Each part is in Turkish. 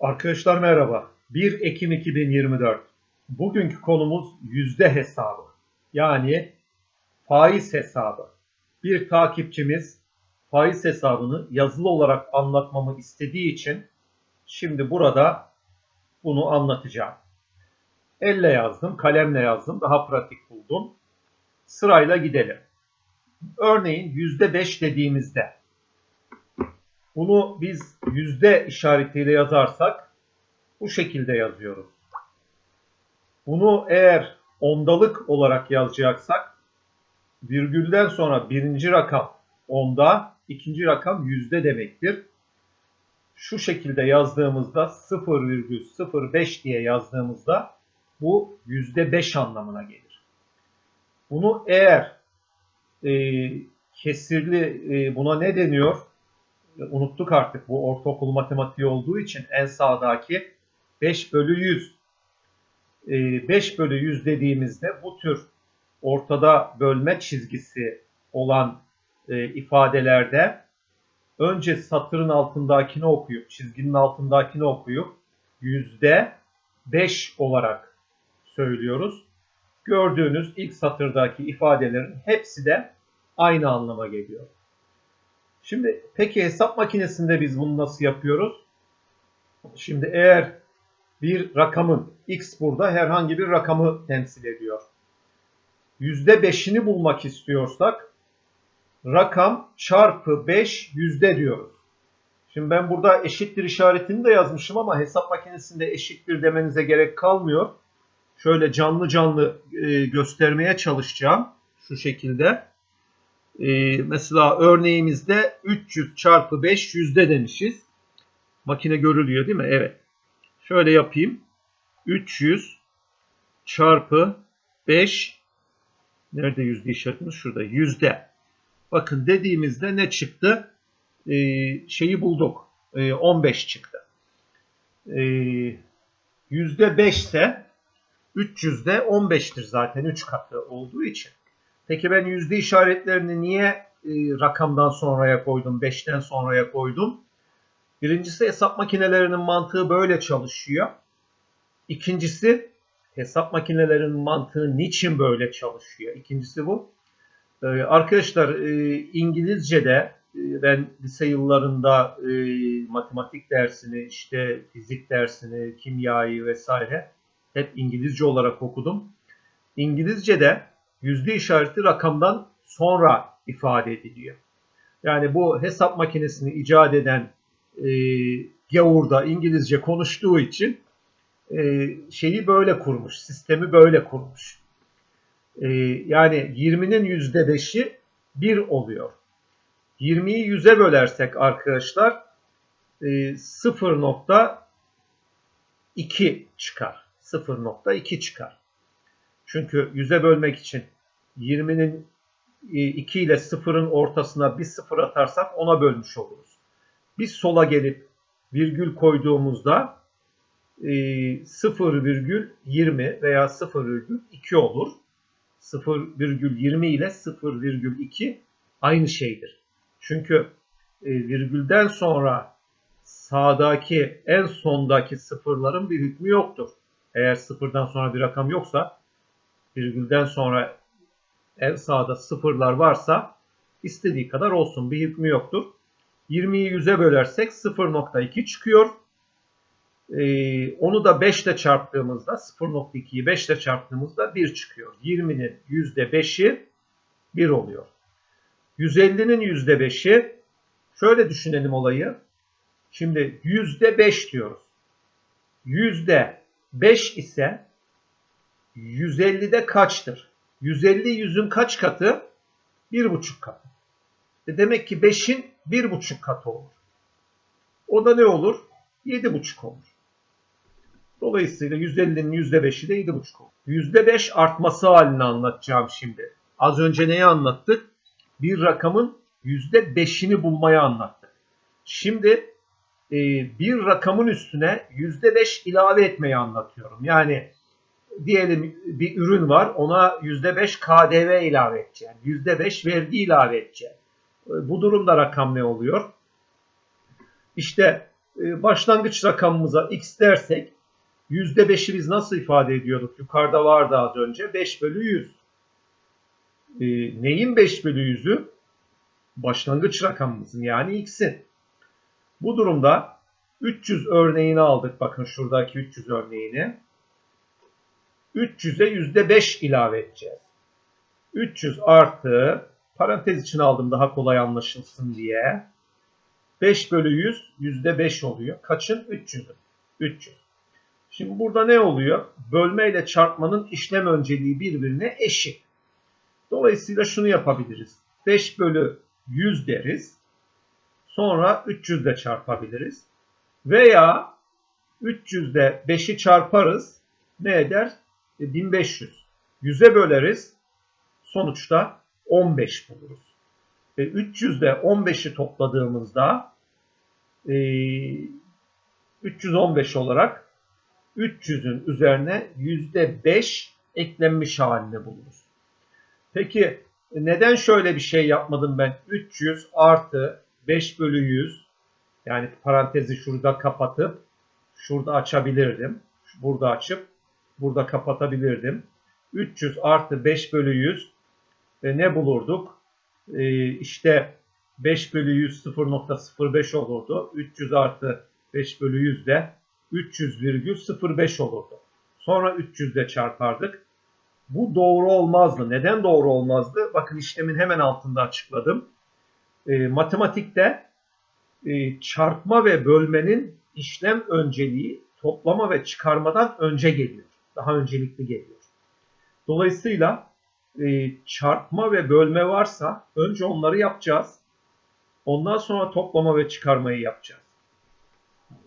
Arkadaşlar merhaba. 1 Ekim 2024. Bugünkü konumuz yüzde hesabı. Yani faiz hesabı. Bir takipçimiz faiz hesabını yazılı olarak anlatmamı istediği için şimdi burada bunu anlatacağım. Elle yazdım, kalemle yazdım. Daha pratik buldum. Sırayla gidelim. Örneğin %5 dediğimizde bunu biz yüzde işaretiyle yazarsak bu şekilde yazıyoruz. Bunu eğer ondalık olarak yazacaksak virgülden sonra birinci rakam onda, ikinci rakam yüzde demektir. Şu şekilde yazdığımızda 0,05 diye yazdığımızda bu yüzde 5 anlamına gelir. Bunu eğer e, kesirli e, buna ne deniyor? Unuttuk artık bu ortaokul matematiği olduğu için en sağdaki 5 bölü 100. 5 bölü 100 dediğimizde bu tür ortada bölme çizgisi olan e, ifadelerde önce satırın altındakini okuyup çizginin altındakini okuyup yüzde 5 olarak söylüyoruz. Gördüğünüz ilk satırdaki ifadelerin hepsi de aynı anlama geliyor. Şimdi peki hesap makinesinde biz bunu nasıl yapıyoruz? Şimdi eğer bir rakamın x burada herhangi bir rakamı temsil ediyor. %5'ini bulmak istiyorsak rakam çarpı 5 yüzde diyoruz. Şimdi ben burada eşittir işaretini de yazmışım ama hesap makinesinde eşittir demenize gerek kalmıyor. Şöyle canlı canlı e, göstermeye çalışacağım. Şu şekilde. Ee, mesela örneğimizde 300 çarpı 5 yüzde demişiz. Makine görülüyor değil mi? Evet. Şöyle yapayım. 300 çarpı 5 nerede yüzde işaretimiz? Şurada. Yüzde. Bakın dediğimizde ne çıktı? Ee, şeyi bulduk. Ee, 15 çıktı. Ee, yüzde 5 ise 300'de 15'tir zaten 3 katı olduğu için. Peki ben yüzde işaretlerini niye e, rakamdan sonraya koydum, 5'ten sonraya koydum? Birincisi hesap makinelerinin mantığı böyle çalışıyor. İkincisi hesap makinelerinin mantığı niçin böyle çalışıyor? İkincisi bu. Ee, arkadaşlar e, İngilizce'de e, ben lise yıllarında e, matematik dersini, işte fizik dersini, kimyayı vesaire hep İngilizce olarak okudum. İngilizce'de yüzde işareti rakamdan sonra ifade ediliyor. Yani bu hesap makinesini icat eden e, gavurda İngilizce konuştuğu için e, şeyi böyle kurmuş, sistemi böyle kurmuş. E, yani 20'nin yüzde beşi 1 oluyor. 20'yi 100'e bölersek arkadaşlar e, 0.2 çıkar. 0.2 çıkar. Çünkü 100'e bölmek için 20'nin 2 e, ile 0'ın ortasına bir 0 atarsak ona bölmüş oluruz. Biz sola gelip virgül koyduğumuzda 0,20 e, veya 0,2 olur. 0,20 ile 0,2 aynı şeydir. Çünkü e, virgülden sonra sağdaki en sondaki sıfırların bir hükmü yoktur. Eğer sıfırdan sonra bir rakam yoksa virgülden sonra en sağda sıfırlar varsa istediği kadar olsun bir hükmü yoktur. 20'yi 100'e bölersek 0.2 çıkıyor. Ee, onu da 5 ile çarptığımızda 0.2'yi 5 ile çarptığımızda 1 çıkıyor. 20'nin %5'i 1 oluyor. 150'nin %5'i şöyle düşünelim olayı. Şimdi %5 diyoruz. %5 ise 150'de kaçtır? 150 yüzün kaç katı? 1,5 katı. E demek ki 5'in 1,5 katı olur. O da ne olur? 7,5 olur. Dolayısıyla 150'nin %5'i de 7,5 olur. %5 artması halini anlatacağım şimdi. Az önce neyi anlattık? Bir rakamın %5'ini bulmayı anlattık. Şimdi e, bir rakamın üstüne %5 ilave etmeyi anlatıyorum. Yani diyelim bir ürün var ona %5 KDV ilave edeceğim. %5 vergi ilave edeceğim. Bu durumda rakam ne oluyor? İşte e, başlangıç rakamımıza x dersek %5'i biz nasıl ifade ediyorduk? Yukarıda vardı az önce 5 bölü 100. E, neyin 5 bölü 100'ü? Başlangıç rakamımızın yani x'in. Bu durumda 300 örneğini aldık. Bakın şuradaki 300 örneğini. 300'e %5 ilave edeceğiz. 300 artı parantez içine aldım daha kolay anlaşılsın diye. 5 bölü 100 %5 oluyor. Kaçın? 300'ün. 300. Şimdi burada ne oluyor? Bölme ile çarpmanın işlem önceliği birbirine eşit. Dolayısıyla şunu yapabiliriz. 5 bölü 100 deriz. Sonra 300 ile çarpabiliriz. Veya 300 ile 5'i çarparız. Ne eder? E, 1500. 100'e böleriz. Sonuçta 15 buluruz. Ve 300 ile 15'i topladığımızda e, 315 olarak 300'ün üzerine %5 eklenmiş halini buluruz. Peki neden şöyle bir şey yapmadım ben? 300 artı 5 bölü 100 yani parantezi şurada kapatıp şurada açabilirdim. Burada açıp burada kapatabilirdim. 300 artı 5 bölü 100 ve ne bulurduk? Ee, işte 5 bölü 100 0.05 olurdu. 300 artı 5 bölü 100 de 300,05 olurdu. Sonra 300 ile çarpardık. Bu doğru olmazdı. Neden doğru olmazdı? Bakın işlemin hemen altında açıkladım. E, matematikte e, çarpma ve bölmenin işlem önceliği toplama ve çıkarmadan önce geliyor. Daha öncelikli geliyor. Dolayısıyla e, çarpma ve bölme varsa önce onları yapacağız. Ondan sonra toplama ve çıkarmayı yapacağız.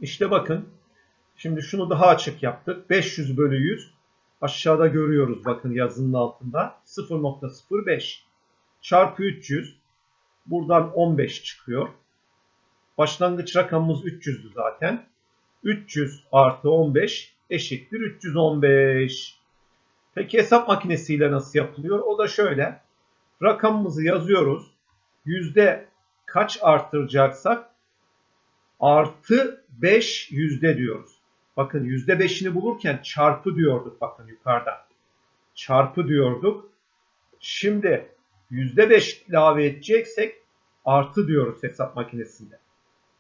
İşte bakın. Şimdi şunu daha açık yaptık. 500 bölü 100 aşağıda görüyoruz bakın yazının altında 0.05 çarpı 300 buradan 15 çıkıyor. Başlangıç rakamımız 300'dü zaten. 300 artı 15 eşittir 315. Peki hesap makinesiyle nasıl yapılıyor? O da şöyle. Rakamımızı yazıyoruz. Yüzde kaç artıracaksak artı 5 yüzde diyoruz. Bakın yüzde beşini bulurken çarpı diyorduk bakın yukarıda. Çarpı diyorduk. Şimdi yüzde beş ilave edeceksek artı diyoruz hesap makinesinde.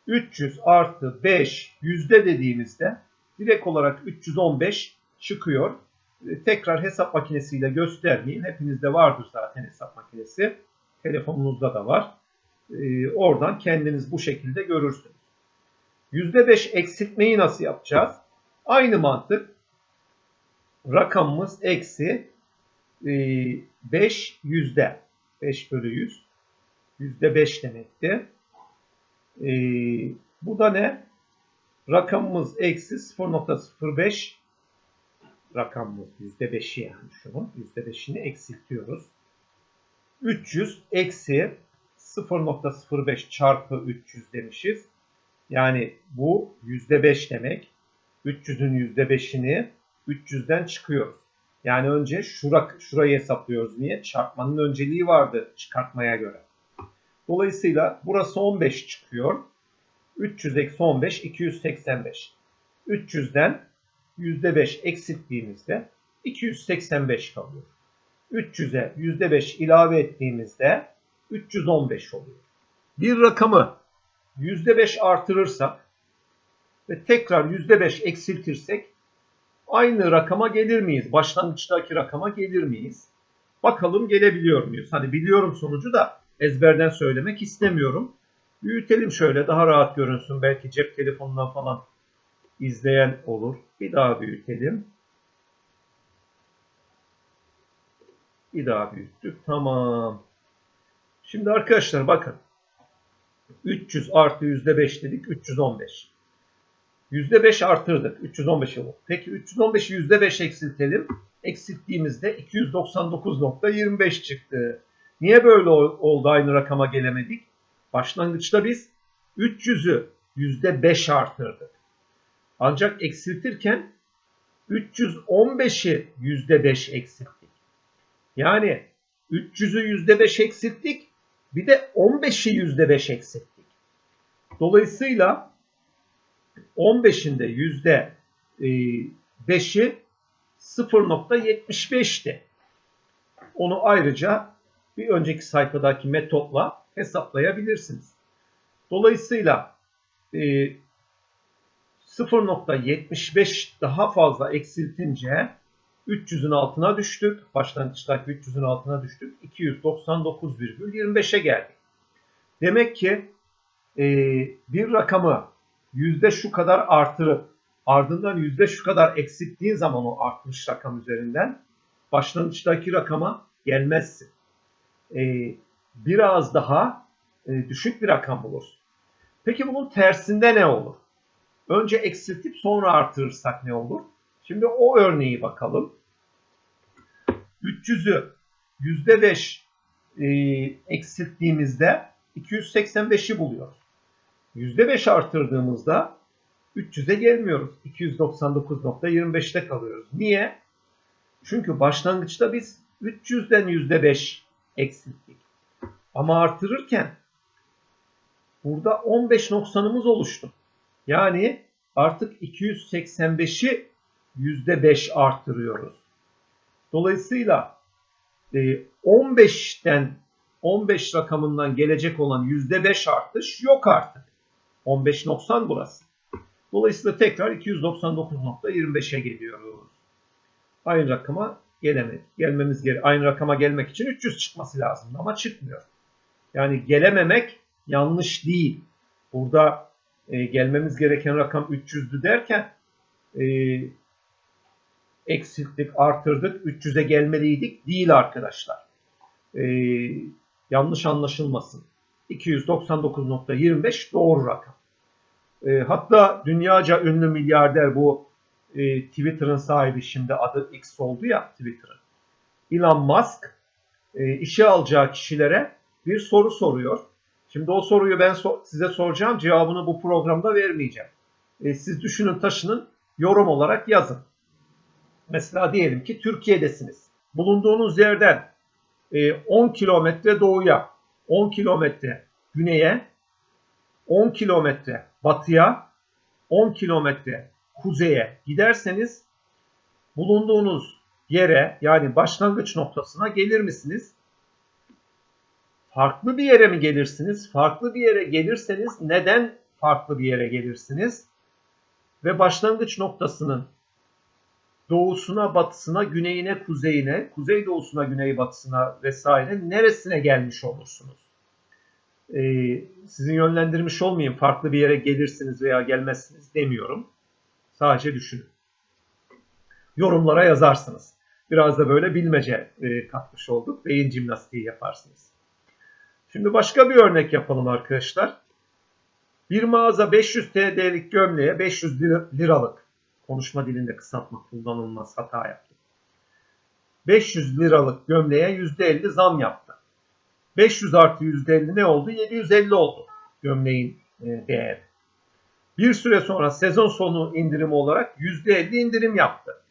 300 artı 5 yüzde dediğimizde direkt olarak 315 çıkıyor. E, tekrar hesap makinesiyle göstermeyeyim. Hepinizde vardır zaten hesap makinesi. Telefonunuzda da var. E, oradan kendiniz bu şekilde görürsünüz. %5 eksiltmeyi nasıl yapacağız? Aynı mantık. Rakamımız eksi 5 e, yüzde. 5 bölü 100. Yüzde 5 demekti. Bu da ne? Rakamımız eksi 0.05 rakamımız yüzde 5'i yani şunun yüzde 5'ini eksiltiyoruz. 300 eksi 0.05 çarpı 300 demişiz. Yani bu yüzde 5 demek. 300'ün %5'ini 300'den çıkıyoruz. Yani önce şura, şurayı hesaplıyoruz. Niye? Çarpmanın önceliği vardı çıkartmaya göre. Dolayısıyla burası 15 çıkıyor. 300 eksi 15 285. 300'den %5 eksilttiğimizde 285 kalıyor. 300'e %5 ilave ettiğimizde 315 oluyor. Bir rakamı %5 artırırsak ve tekrar %5 eksiltirsek aynı rakama gelir miyiz? Başlangıçtaki rakama gelir miyiz? Bakalım gelebiliyor muyuz? Hani biliyorum sonucu da ezberden söylemek istemiyorum. Büyütelim şöyle daha rahat görünsün. Belki cep telefonundan falan izleyen olur. Bir daha büyütelim. Bir daha büyüttük. Tamam. Şimdi arkadaşlar bakın. 300 artı %5 dedik. 315. %5 artırdık. 315 yılı. Peki 315'i %5 eksiltelim. Eksilttiğimizde 299.25 çıktı. Niye böyle oldu aynı rakama gelemedik? Başlangıçta biz 300'ü %5 artırdık. Ancak eksiltirken 315'i %5 eksilttik. Yani 300'ü %5 eksilttik. Bir de 15'i %5 eksilttik. Dolayısıyla 15'inde yüzde e, 5'i 0.75'ti. Onu ayrıca bir önceki sayfadaki metotla hesaplayabilirsiniz. Dolayısıyla e, 0.75 daha fazla eksiltince 300'ün altına düştük. Başlangıçtaki 300'ün altına düştük. 299,25'e geldik. Demek ki e, bir rakamı yüzde şu kadar artırıp ardından yüzde şu kadar eksilttiğin zaman o artmış rakam üzerinden başlangıçtaki rakama gelmezsin. E, biraz daha e, düşük bir rakam bulursun. Peki bunun tersinde ne olur? Önce eksiltip sonra artırırsak ne olur? Şimdi o örneği bakalım. 300'ü %5 e, eksilttiğimizde 285'i buluyoruz. %5 artırdığımızda 300'e gelmiyoruz. 299.25'te kalıyoruz. Niye? Çünkü başlangıçta biz 300'den %5 eksilttik. Ama artırırken burada 15 noksanımız oluştu. Yani artık 285'i %5 artırıyoruz. Dolayısıyla 15'ten 15 rakamından gelecek olan %5 artış yok artık. 15 noksan burası. Dolayısıyla tekrar 299.25'e geliyoruz. Aynı rakama gelemedik. Gelmemiz gere aynı rakama gelmek için 300 çıkması lazım ama çıkmıyor. Yani gelememek yanlış değil. Burada e, gelmemiz gereken rakam 300'dü derken e, eksilttik, artırdık, 300'e gelmeliydik. Değil arkadaşlar. E, yanlış anlaşılmasın. 299.25 doğru rakam. E, hatta dünyaca ünlü milyarder bu e, Twitter'ın sahibi şimdi adı X oldu ya Twitter'ın. Elon Musk e, işe alacağı kişilere bir soru soruyor. Şimdi o soruyu ben so size soracağım. Cevabını bu programda vermeyeceğim. E, siz düşünün taşının yorum olarak yazın. Mesela diyelim ki Türkiye'desiniz. Bulunduğunuz yerden e, 10 kilometre doğuya, 10 kilometre güneye, 10 kilometre batıya, 10 kilometre kuzeye giderseniz bulunduğunuz yere yani başlangıç noktasına gelir misiniz? Farklı bir yere mi gelirsiniz? Farklı bir yere gelirseniz neden farklı bir yere gelirsiniz? Ve başlangıç noktasının doğusuna, batısına, güneyine, kuzeyine, kuzey doğusuna, güney batısına vesaire neresine gelmiş olursunuz? Ee, sizin yönlendirmiş olmayayım farklı bir yere gelirsiniz veya gelmezsiniz demiyorum. Sadece düşünün. Yorumlara yazarsınız. Biraz da böyle bilmece e, katmış olduk. Beyin jimnastiği yaparsınız. Şimdi başka bir örnek yapalım arkadaşlar. Bir mağaza 500 TL'lik gömleğe 500 liralık konuşma dilinde kısaltma kullanılmaz hata yaptı. 500 liralık gömleğe %50 zam yaptı. 500 artı %50 ne oldu? 750 oldu gömleğin e, değeri. Bir süre sonra sezon sonu indirimi olarak %50 indirim yaptı.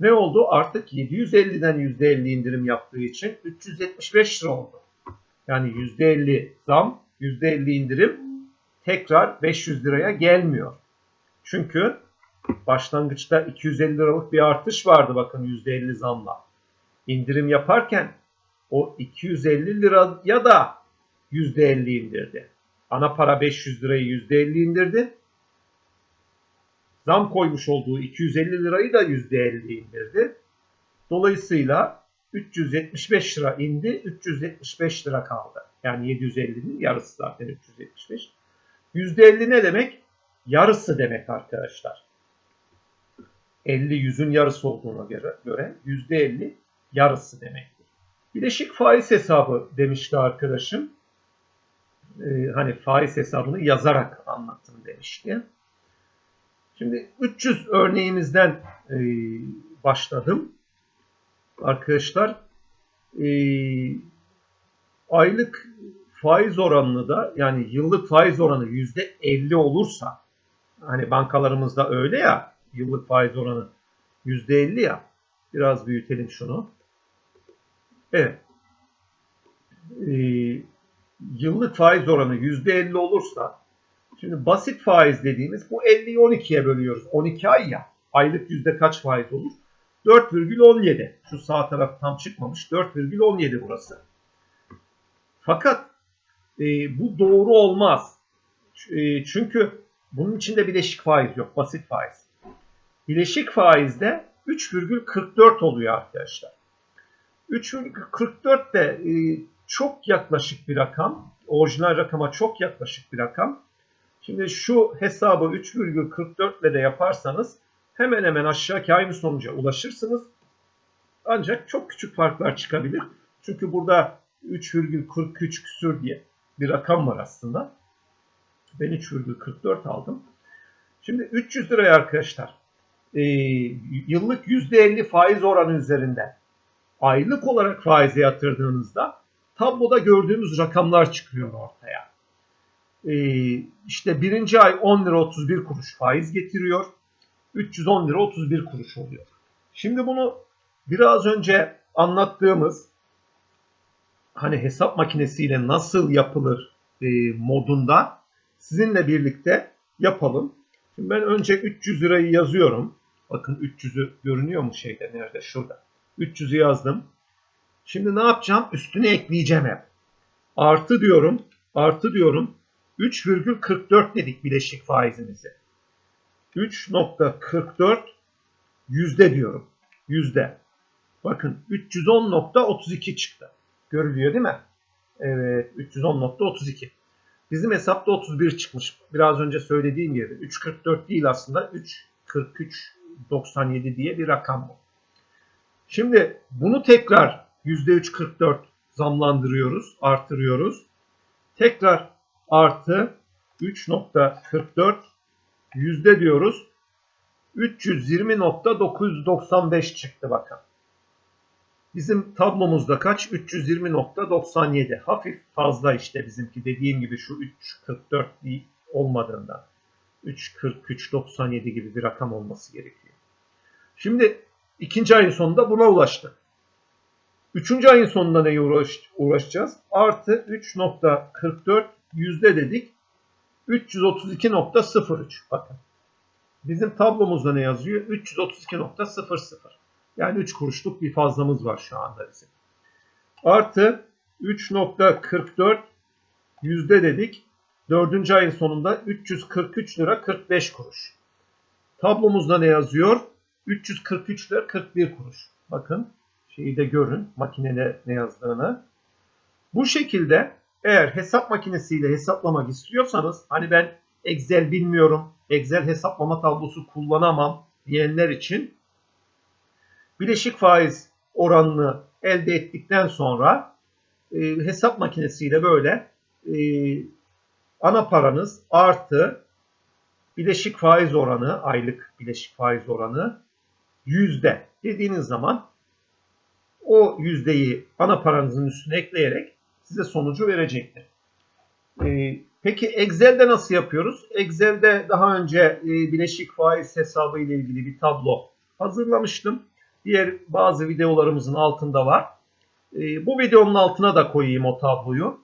Ne oldu? Artık 750'den %50 indirim yaptığı için 375 lira oldu. Yani %50 zam, %50 indirim tekrar 500 liraya gelmiyor. Çünkü başlangıçta 250 liralık bir artış vardı bakın %50 zamla. İndirim yaparken o 250 liraya da %50 indirdi. Ana para 500 lirayı %50 indirdi. Zam koymuş olduğu 250 lirayı da %50 indirdi. Dolayısıyla 375 lira indi, 375 lira kaldı. Yani 750'nin yarısı zaten 375. %50 ne demek? Yarısı demek arkadaşlar. 50 yüzün yarısı olduğuna göre, göre %50 yarısı demektir. Bileşik faiz hesabı demişti arkadaşım. Ee, hani faiz hesabını yazarak anlattım demişti. Şimdi 300 örneğimizden e, başladım. Arkadaşlar e, aylık faiz oranını da yani yıllık faiz oranı %50 olursa hani bankalarımızda öyle ya yıllık faiz oranı %50 ya biraz büyütelim şunu. Evet. Ee, yıllık faiz oranı %50 olursa Şimdi basit faiz dediğimiz bu 50'yi 12'ye bölüyoruz. 12 ay ya. Aylık yüzde kaç faiz olur? 4,17. Şu sağ taraf tam çıkmamış. 4,17 burası. Fakat e, bu doğru olmaz. E, çünkü bunun içinde bileşik faiz yok. Basit faiz. Bileşik faizde 3,44 oluyor arkadaşlar. 3,44 de e, çok yaklaşık bir rakam. Orijinal rakama çok yaklaşık bir rakam. Şimdi şu hesabı 3,44 ile de yaparsanız hemen hemen aşağıki aynı sonuca ulaşırsınız. Ancak çok küçük farklar çıkabilir. Çünkü burada 3,43 küsür diye bir rakam var aslında. Ben 3,44 aldım. Şimdi 300 liraya arkadaşlar e, yıllık %50 faiz oranı üzerinden aylık olarak faize yatırdığınızda tabloda gördüğümüz rakamlar çıkıyor ortaya. E, işte birinci ay 10 lira 31 kuruş faiz getiriyor. 310 lira 31 kuruş oluyor. Şimdi bunu biraz önce anlattığımız hani hesap makinesiyle nasıl yapılır e, modunda sizinle birlikte yapalım. Şimdi ben önce 300 lirayı yazıyorum. Bakın 300'ü görünüyor mu şeyde nerede? Şurada. 300'ü yazdım. Şimdi ne yapacağım? Üstüne ekleyeceğim hep. Artı diyorum. Artı diyorum. 3,44 dedik bileşik faizimizi. 3.44 yüzde diyorum. Yüzde. Bakın 310.32 çıktı. Görülüyor değil mi? Evet 310.32. Bizim hesapta 31 çıkmış. Biraz önce söylediğim gibi 3.44 değil aslında 3.43.97 diye bir rakam bu. Şimdi bunu tekrar %3.44 zamlandırıyoruz, artırıyoruz. Tekrar artı 3.44 yüzde diyoruz. 320.995 çıktı bakın. Bizim tablomuzda kaç? 320.97. Hafif fazla işte bizimki dediğim gibi şu 3.44 değil olmadığında. 3.43.97 gibi bir rakam olması gerekiyor. Şimdi ikinci ayın sonunda buna ulaştık. Üçüncü ayın sonunda neye uğraş, uğraşacağız? Artı 3.44 yüzde dedik. 332.03 bakın. Bizim tablomuzda ne yazıyor? 332.00. Yani 3 kuruşluk bir fazlamız var şu anda bizim. Artı 3.44 yüzde dedik. Dördüncü ayın sonunda 343 lira 45 kuruş. Tablomuzda ne yazıyor? 343 lira 41 kuruş. Bakın şeyi de görün makinede ne yazdığını. Bu şekilde eğer hesap makinesiyle hesaplamak istiyorsanız hani ben Excel bilmiyorum, Excel hesaplama tablosu kullanamam diyenler için bileşik faiz oranını elde ettikten sonra e, hesap makinesiyle böyle e, ana paranız artı bileşik faiz oranı, aylık bileşik faiz oranı yüzde dediğiniz zaman o yüzdeyi ana paranızın üstüne ekleyerek size sonucu verecektir. E, peki Excel'de nasıl yapıyoruz? Excel'de daha önce e, bileşik faiz hesabı ile ilgili bir tablo hazırlamıştım. Diğer bazı videolarımızın altında var. E, bu videonun altına da koyayım o tabloyu.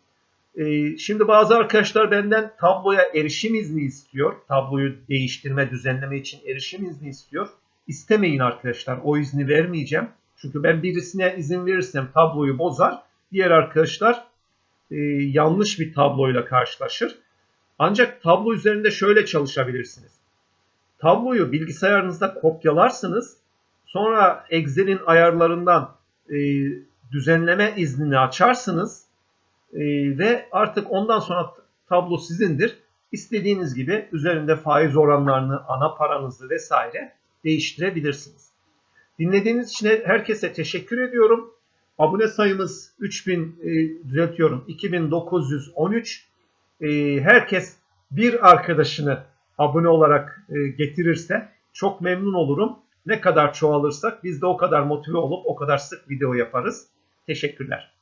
E, şimdi bazı arkadaşlar benden tabloya erişim izni istiyor. Tabloyu değiştirme, düzenleme için erişim izni istiyor. İstemeyin arkadaşlar. O izni vermeyeceğim. Çünkü ben birisine izin verirsem tabloyu bozar. Diğer arkadaşlar e, yanlış bir tabloyla karşılaşır. Ancak tablo üzerinde şöyle çalışabilirsiniz. Tabloyu bilgisayarınızda kopyalarsınız. Sonra Excel'in ayarlarından e, düzenleme iznini açarsınız. E, ve artık ondan sonra tablo sizindir. İstediğiniz gibi üzerinde faiz oranlarını, ana paranızı vesaire değiştirebilirsiniz. Dinlediğiniz için herkese teşekkür ediyorum. Abone sayımız 3000 e, düzeltiyorum 2913. E, herkes bir arkadaşını abone olarak e, getirirse çok memnun olurum. Ne kadar çoğalırsak biz de o kadar motive olup o kadar sık video yaparız. Teşekkürler.